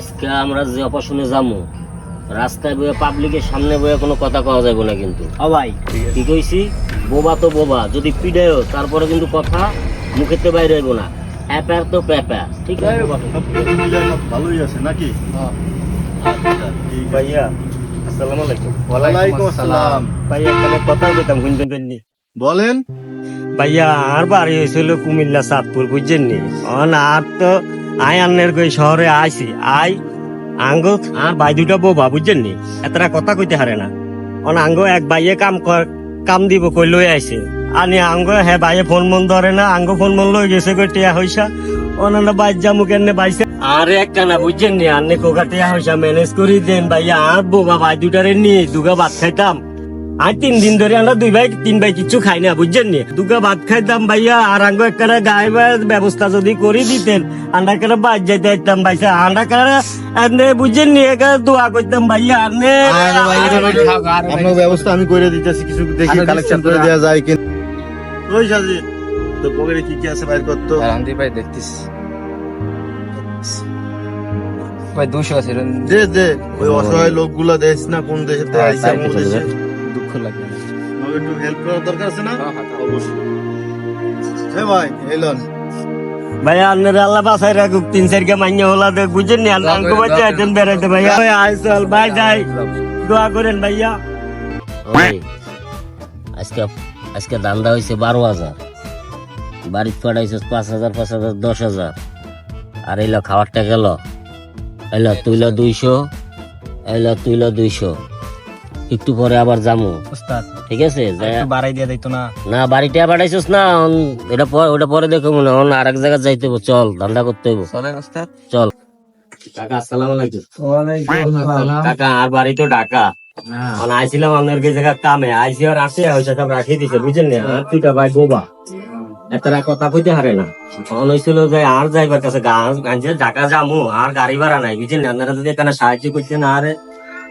আজকে আমরা যে অপারেশনে যাব রাস্তায় বয়ে পাবলিকের সামনে বয়ে কোনো কথা কওয়া যাবে না কিন্তু। ও ভাই। কি কইছি? বোবা তো বোবা যদি পিডায়ও তারপরে কিন্তু কথা মুখেতে বাইরে হইব না। প্যাপা তো প্যাপা ঠিক আছে? ভালোই আছে নাকি? ভাইয়া আসসালামু আলাইকুম। ওয়ালাইকুম আসসালাম। ভাইয়া এখানে কথা বলতাম শুনতে পেননি বলেন। ভাইয়া আর বাড়ি হয়েছিল কুমিল্লা চাঁদপুর বুঝছেন নি আর তো আই আন্নের কই শহরে আইছি। আই, আঙ্গ আর ভাই দুটা বোবা বুঝছেন নি? এতটা কথা কইতে হারে না। অন আঙ্গ এক ভাইয়ে কাম কর, কাম দিব কই লই আইছে। আনি আঙ্গ, হে ভাইয়ে ফোন মন ধরে না, আঙ্গ ফোন মন লই গেছে কই টিয়া হইসা। অনানা বাইর জামু কেনে বাইছে? আর এক না, বুঝছেন নি? আন্নে কোকা টিয়া হইসা ম্যানেজ করি দেন ভাইয়া আর বোবা ভাই দুটারে নিয়ে দুগা ভাত খাইতাম। আর তিন দিন ধরে আমরা দুই ভাই তিন ভাই কিছু খাই না বুঝছেন নি? দুগা ভাত খাইতাম ভাইয়া আর আঙ্গ একটা গায়ে ব্যবস্থা যদি করে দিতেন আন্ডা করে বাদ যাইতে দিতাম ভাইসা। আন্ডা করে আনে বুঝছেন নি একা দোয়া করতাম ভাইয়া আনে আপনার ব্যবস্থা আমি করে দিতেছি কিছু দেখি কালেকশন করে দেওয়া যায় কি ওই সাজি তো পকেটে কি কি আছে বাইর করতো ভাই দেখতিস ভাই দুশো আছে দে দে ওই অসহায় লোকগুলা দেশ না কোন দেশে আইসা কোন দেশে দুঃখ লাগে আমাকে একটু হেল্প করার দরকার আছে না? অবশ্যই। এ ভাই এলন। ভাইয়া আন্নের আল্লাহ বাসায় রাখুক তিন মান্য হলা দেখ বুঝছেন নি? আল্লাহ আঙ্কু বাচ্চা আছেন বেড়াইতে ভাইয়া ভাই আইসল ভাই যাই। দোয়া করেন ভাইয়া। আজকে আজকে দান্দা হয়েছে বারো হাজার। পাঠাইছে পাঁচ হাজার পাঁচ হাজার দশ হাজার। আর এলো খাবারটা গেল। এলো তুইলো দুইশো এলো তুইলো দুইশো। একটু পরে আবার যামু। উস্তাদ ঠিক আছে? একটু বাড়াই দিয়ে দিত না? না বাড়িতে পাঠাইছিস না এটা পরে ওটা পরে দেখো মনে অন আরেক জায়গায় যাইতে হইব। চল ধান্দা করতে হইব। চলেন উস্তাদ চল। কাকা আসসালামু আলাইকুম। কাকা আর বাড়ি তো ঢাকা। মানে আইছিলাম আপনার যে জায়গা কামে। আইসি আর আসে ওইসব সব রাখিয়ে দিছে না? আর তুইটা ভাই কথা কইতে হারে না। তখন হয়েছিল যে আর যাইবার কাছে ঢাকা যামু আর গাড়ি ভাড়া নাই বুঝছেন না? আপনারা যদি এখানে সাহায্য করতেন আর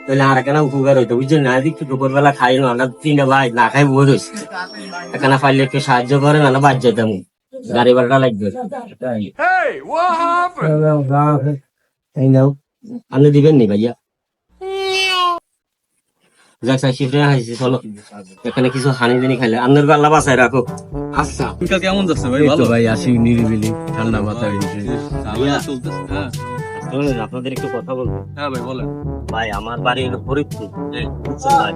তাহলে আর এখানে উপকার হইতো বুঝছেন না দুপুর বেলা খাই না আমরা তিনটা ভাই না খাই বই রয়েছে এখানে পাইলে একটু সাহায্য করেন না বাদ যেতাম গাড়ি ভাড়াটা লাগবে আপনি দিবেন নি ভাইয়া যাক স্যার শিফটে হাসি চলো এখানে কিছু হানি দিনি খাইলে আপনার আল্লাহ বাসায় রাখো আচ্ছা কেমন যাচ্ছে ভাই ভালো ভাই আসি নিরিবিলি ঠান্ডা মাথায় ঝামেলা চলতেছে হ্যাঁ শুনুন, আপনাদের একটু কথা বলব। হ্যাঁ ভাই বলেন। ভাই আমার বাড়ির ফরিদপুর বুঝছেন ভাই?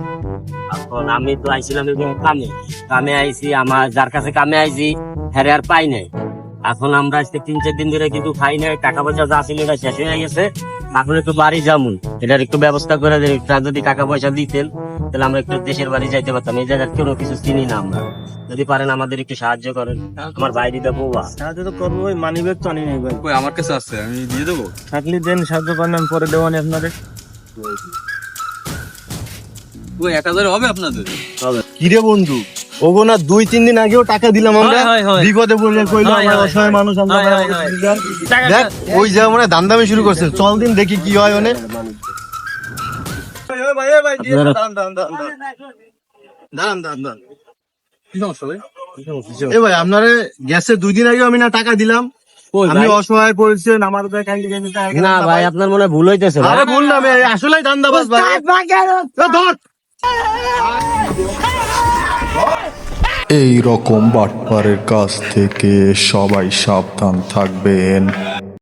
এখন আমি তো আইছিলাম কামে। কামে আইছি আমার যার কাছে কামে আইছি হ্যারে আর পাই নাই। এখন আমরা আজকে তিন চার দিন ধরে কিন্তু খাই নাই টাকা পয়সা যা ছিল এটা শেষ হয়ে গেছে। এখন একটু বাড়ি যামুন। এটার একটু ব্যবস্থা করে দেন একটু যদি টাকা পয়সা দিতেন তাহলে আমরা একটু দেশের বাড়ি যাইতে পারতাম। এই জায়গার কোনো কিছু চিনি না আমরা। যদি পারেন আমাদের একটু সাহায্য করেন। আমার বাইরে দেবো বা সাহায্য তো করব ওই মানি ব্যাগ তো আনি নাই ভাই। কই আমার কাছে আছে আমি দিয়ে দেবো? থাকলে দেন সাহায্য করেন আমি পরে দেওয়ানি আপনাদের। ওই এক হাজার হবে আপনাদের? হবে। কিরে বন্ধু? ওগো না দুই তিন দিন আগেও টাকা দিলাম আমরা। বিপদে পড়লে কইলো আমরা অসহায় মানুষ আমরা হয়, হয়। দেখ ওই যে আমরা দান্দামি শুরু করছে চল দিন দেখি কি হয় ওনে। দাঁড়ান দাঁড়ান দাঁড়ান কি সমস্যা ভাই? এ ভাই আপনারে গ্যাসে দুই দিন আগেও আমি না টাকা দিলাম। কই আমি অসহায় পড়েছেন আমার। না ভাই আপনার মনে ভুল হইতেছে আরে বললাম আসলে দান্দাবাজ ভাই। ধর। এই রকম বাটপারের কাছ থেকে সবাই সাবধান থাকবেন।